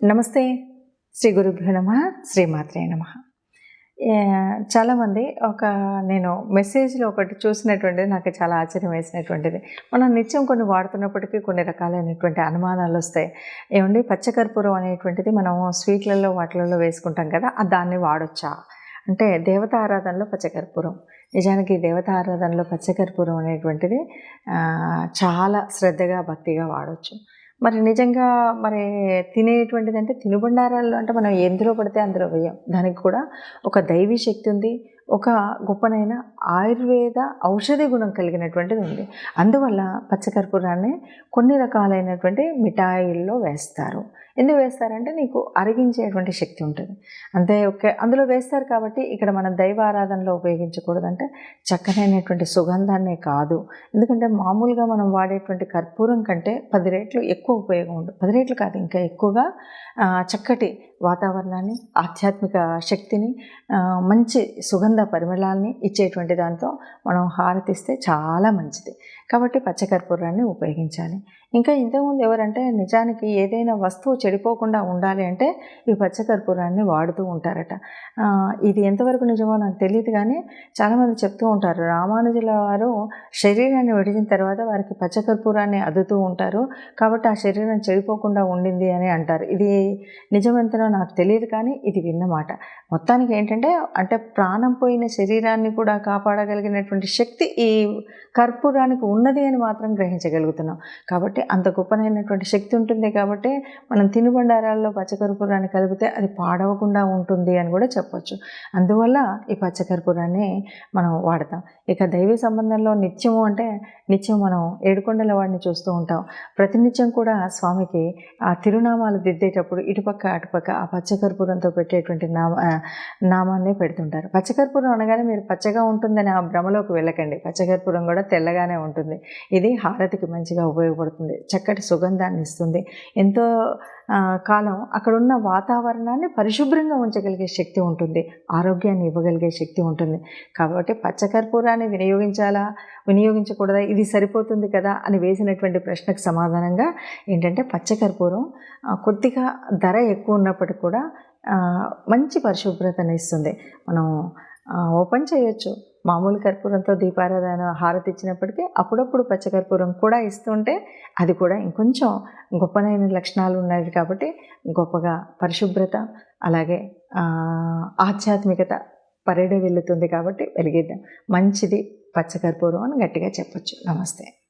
నమస్తే. శ్రీ గురుభ్యో నమ శ్రీమాత్రే నమ. చాలామంది ఒక నేను మెసేజ్లో ఒకటి చూసినటువంటిది నాకు చాలా ఆశ్చర్యం వేసినటువంటిది. మనం నిత్యం కొన్ని వాడుతున్నప్పటికీ కొన్ని రకాలైనటువంటి అనుమానాలు వస్తాయి. ఏమండి పచ్చకర్పూరం అనేటువంటిది మనం స్వీట్లలో వాటిలలో వేసుకుంటాం కదా దాన్ని వాడొచ్చా? అంటే దేవత ఆరాధనలో పచ్చకర్పూరం. నిజానికి దేవత ఆరాధనలో పచ్చకర్పూరం అనేటువంటిది చాలా శ్రద్ధగా భక్తిగా వాడవచ్చు మరి నిజంగా మరి తినేటువంటిది అంటే తినుబండారాలు అంటే మనం ఎందులో పడితే అందులో వేయం. దానికి కూడా ఒక దైవీ శక్తి ఉంది. ఒక గొప్పనైన ఆయుర్వేద ఔషధి గుణం కలిగినటువంటిది ఉంది. అందువల్ల పచ్చకర్పూరాన్ని కొన్ని రకాలైనటువంటి మిఠాయిల్లో వేస్తారు. ఎందుకు వేస్తారంటే నీకు అరిగించేటువంటి శక్తి ఉంటుంది. అంతే ఒకే అందులో వేస్తారు కాబట్టి ఇక్కడ మనం దైవ ఆరాధనలో ఉపయోగించకూడదంటే చక్కనైనటువంటి సుగంధాన్నే కాదు. ఎందుకంటే మామూలుగా మనం వాడేటువంటి కర్పూరం కంటే పది రేట్లు ఎక్కువ ఉపయోగం ఉంటుంది పది రేట్లు కాదు ఇంకా ఎక్కువగా చక్కటి వాతావరణాన్ని ఆధ్యాత్మిక శక్తిని మంచి సుగంధ పరిమళాల్ని ఇచ్చేటువంటి దాంతో మనం హారతిస్తే చాలా మంచిది. కాబట్టి పచ్చకర్పూరాన్ని ఉపయోగించాలి. ఇంకా ఇంతకుముందు ఎవరంటే నిజానికి ఏదైనా వస్తువు చెడిపోకుండా ఉండాలి అంటే ఈ పచ్చకర్పూరాన్ని వాడుతూ ఉంటారట. ఇది ఎంతవరకు నిజమో నాకు తెలియదు కానీ చాలామంది చెప్తూ ఉంటారు. రామానుజుల వారు శరీరాన్ని విడిచిన తర్వాత వారికి పచ్చకర్పూరాన్ని అద్దుతూ ఉంటారు. కాబట్టి ఆ శరీరం చెడిపోకుండా ఉండింది అని అంటారు. ఇది నిజమెంతనో నాకు తెలియదు కానీ ఇది విన్నమాట. మొత్తానికి ఏంటంటే అంటే ప్రాణం పోయిన శరీరాన్ని కూడా కాపాడగలిగినటువంటి శక్తి ఈ కర్పూరానికి ఉన్నది అని మాత్రం గ్రహించగలుగుతున్నాం. కాబట్టి అంత గొప్పనైనటువంటి శక్తి ఉంటుంది కాబట్టి మనం తినుబండారాల్లో పచ్చకర్పూరాన్ని కలిపితే అది పాడవకుండా ఉంటుంది అని కూడా చెప్పొచ్చు. అందువల్ల ఈ పచ్చకర్పూరాన్ని మనం వాడతాం. ఇక దైవ సంబంధంలో నిత్యము అంటే నిత్యం మనం ఏడుకొండల వాడిని చూస్తూ ఉంటాం. ప్రతినిత్యం కూడా స్వామికి ఆ తిరునామాలు దిద్దేటప్పుడు ఇటుపక్క అటుపక్క ఆ పచ్చకర్పూరంతో పెట్టేటువంటి నామ నామాన్నే పెడుతుంటారు. పచ్చకర్పూరం అనగానే మీరు పచ్చగా ఉంటుందని ఆ భ్రమలోకి వెళ్ళకండి. పచ్చకర్పూరం కూడా తెల్లగానే ఉంటుంది. ఇది హారతికి మంచిగా ఉపయోగపడుతుంది. చక్కటి సుగంధాన్ని ఇస్తుంది. ఎంతో కాలం అక్కడున్న వాతావరణాన్ని పరిశుభ్రంగా ఉంచగలిగే శక్తి ఉంటుంది. ఆరోగ్యాన్ని ఇవ్వగలిగే శక్తి ఉంటుంది. కాబట్టి పచ్చకర్పూరాన్ని వినియోగించాలా? వినియోగించకూడదా? ఇది సరిపోతుంది కదా? అని వేసినటువంటి ప్రశ్నకు సమాధానంగా ఏంటంటే పచ్చకర్పూరం కొద్దిగా ధర ఎక్కువ ఉన్నప్పటికీ కూడా మంచి పరిశుభ్రతను ఇస్తుంది. మనం ఓపెన్ చేయొచ్చు. మామూలు కర్పూరంతో దీపారాధన హారతి ఇచ్చినప్పటికీ అప్పుడప్పుడు పచ్చకర్పూరం కూడా ఇస్తుంటే అది కూడా ఇంకొంచెం గొప్పనైన లక్షణాలు ఉన్నాయి కాబట్టి గొప్పగా పరిశుభ్రత అలాగే ఆధ్యాత్మికత పరేడే వెళ్తుంది కాబట్టి వెలిగిద్దాం. మంచిది పచ్చకర్పూరం అని గట్టిగా చెప్పొచ్చు. నమస్తే.